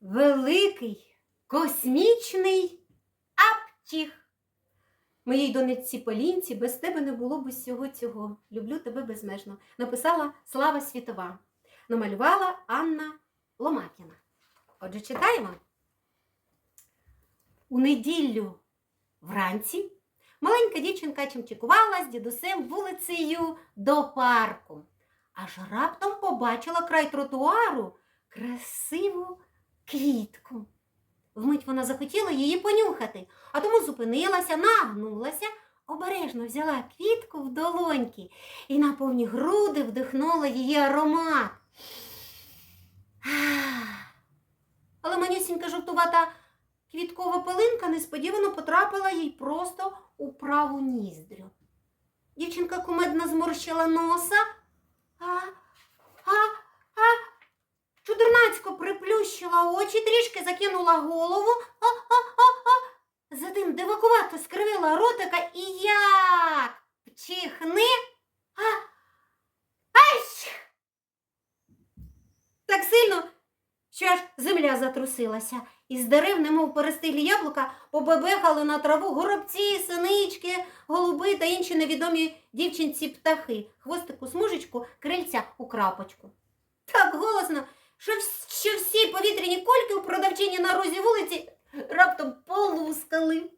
великий космічний аптіх. Моїй донечці Полінці без тебе не було б усього цього. Люблю тебе безмежно. Написала Слава Світова. Намалювала Анна Ломакіна. Отже, читаємо. У неділю вранці маленька дівчинка чимчикувала з дідусем вулицею до парку. Аж раптом побачила край тротуару красиву квітку. Вмить вона захотіла її понюхати, а тому зупинилася, нагнулася, обережно взяла квітку в долоньки і на повні груди вдихнула її аромат. Але манюсінька жовтувата квіткова пилинка несподівано потрапила їй просто у праву ніздрю. Дівчинка кумедно зморщила носа, а, а, а, чудернацько приплющила очі, трішки закинула голову, а, а, а, а. Затим дивакувато скривила ротика і як чихни. А, ась! Так сильно, що аж земля затрусилася. Із дерев, немов перестиглі яблука, побебехали на траву горобці, синички, голуби та інші невідомі дівчинці птахи, хвостику смужечку, крильця у крапочку. Так голосно, що, що всі повітряні кульки у продавчині на розі вулиці раптом полускали.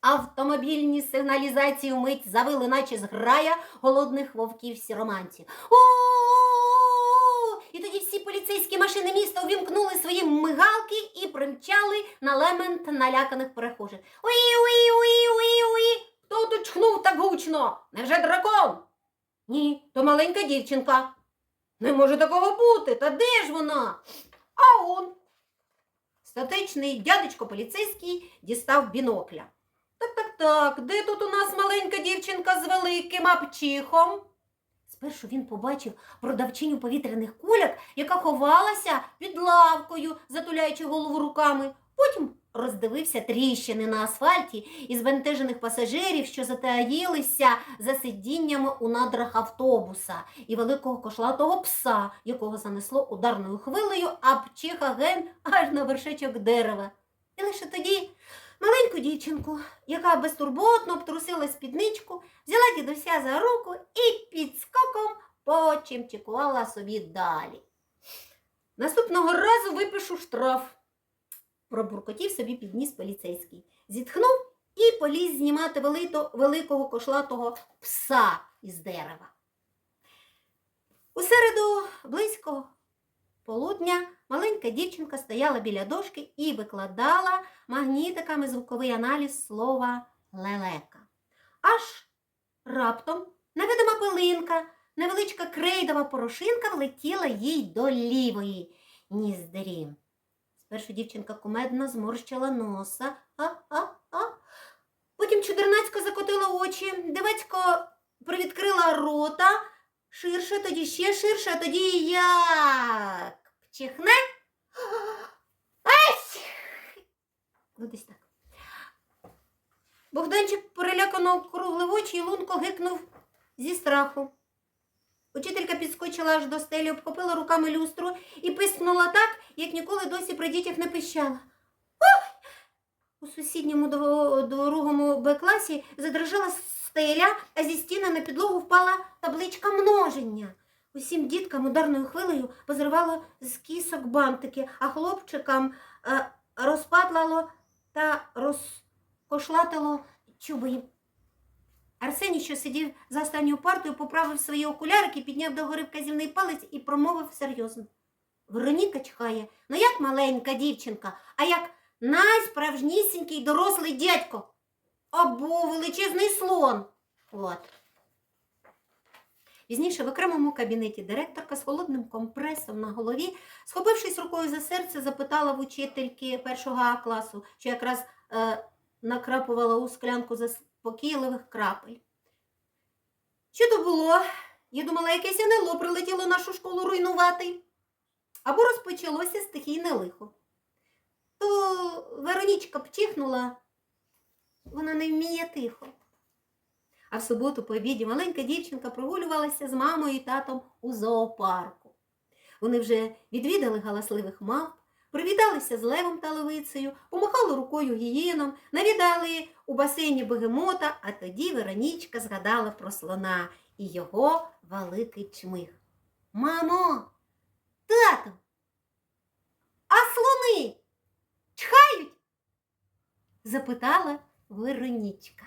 Автомобільні сигналізації вмить завили, наче зграя голодних вовків сіроманців. у І тоді всі поліцейські машини міста увімкнули свої мигалки і примчали на лемент наляканих перехожих. Уї, уї, уї, уї, уї. Хто тут чхнув так гучно? Невже дракон? Ні, то маленька дівчинка. Не може такого бути. Та де ж вона? А он. Статичний дядечко поліцейський дістав бінокля. Так, так, так, де тут у нас маленька дівчинка з великим апчихом? Спершу він побачив продавчиню повітряних куляк, яка ховалася під лавкою, затуляючи голову руками. Потім роздивився тріщини на асфальті і збентежених пасажирів, що затаїлися за сидіннями у надрах автобуса, і великого кошлатого пса, якого занесло ударною хвилею, а пчиха ген аж на вершечок дерева. І лише тоді маленьку дівчинку, яка безтурботно обтрусила спідничку, взяла дідуся за руку і підскоком почимчикувала собі далі. Наступного разу випишу штраф, пробуркотів собі підніс поліцейський. Зітхнув і поліз знімати великого кошлатого пса із дерева. У середу близько полудня маленька дівчинка стояла біля дошки і викладала магнітиками звуковий аналіз слова лелека. Аж раптом невидима пилинка, невеличка крейдова порошинка влетіла їй до лівої ніздрі. Спершу дівчинка кумедно зморщила носа, а-а-а. Потім чудернацько закотила очі, дивацько привідкрила рота, ширше, тоді ще ширше, а тоді як чихне. Ну, десь так. Богданчик перелякано округлив очі і лунко гикнув зі страху. Учителька підскочила аж до стелі, обхопила руками люстру і пискнула так, як ніколи досі при дітях не пищала. Ой! У сусідньому другому Б-класі задрожала стеля, а зі стіни на підлогу впала табличка множення. Усім діткам ударною хвилею позривало з кісок бантики, а хлопчикам е, розпатлало та розкошлатило чуби. Арсеній, що сидів за останньою партою, поправив свої окулярики, підняв догори вказівний палець і промовив серйозно. Вероніка чхає, ну як маленька дівчинка, а як найсправжнісінький дорослий дядько. Або величезний слон. От. Пізніше в окремому кабінеті директорка з холодним компресом на голові, схопившись рукою за серце, запитала в учительки першого А класу, що якраз е, накрапувала у склянку заспокійливих крапель. Що то було? Я думала, якесь НЛО прилетіло нашу школу руйнувати. Або розпочалося стихійне лихо. То Веронічка пчихнула, вона не вміє тихо. А в суботу по обіді маленька дівчинка прогулювалася з мамою і татом у зоопарку. Вони вже відвідали галасливих мавп, Привіталися з левом та левицею, помахали рукою гієном, навідали у басейні бегемота, а тоді Веронічка згадала про слона і його великий чмих. Мамо, запитала Веронічка.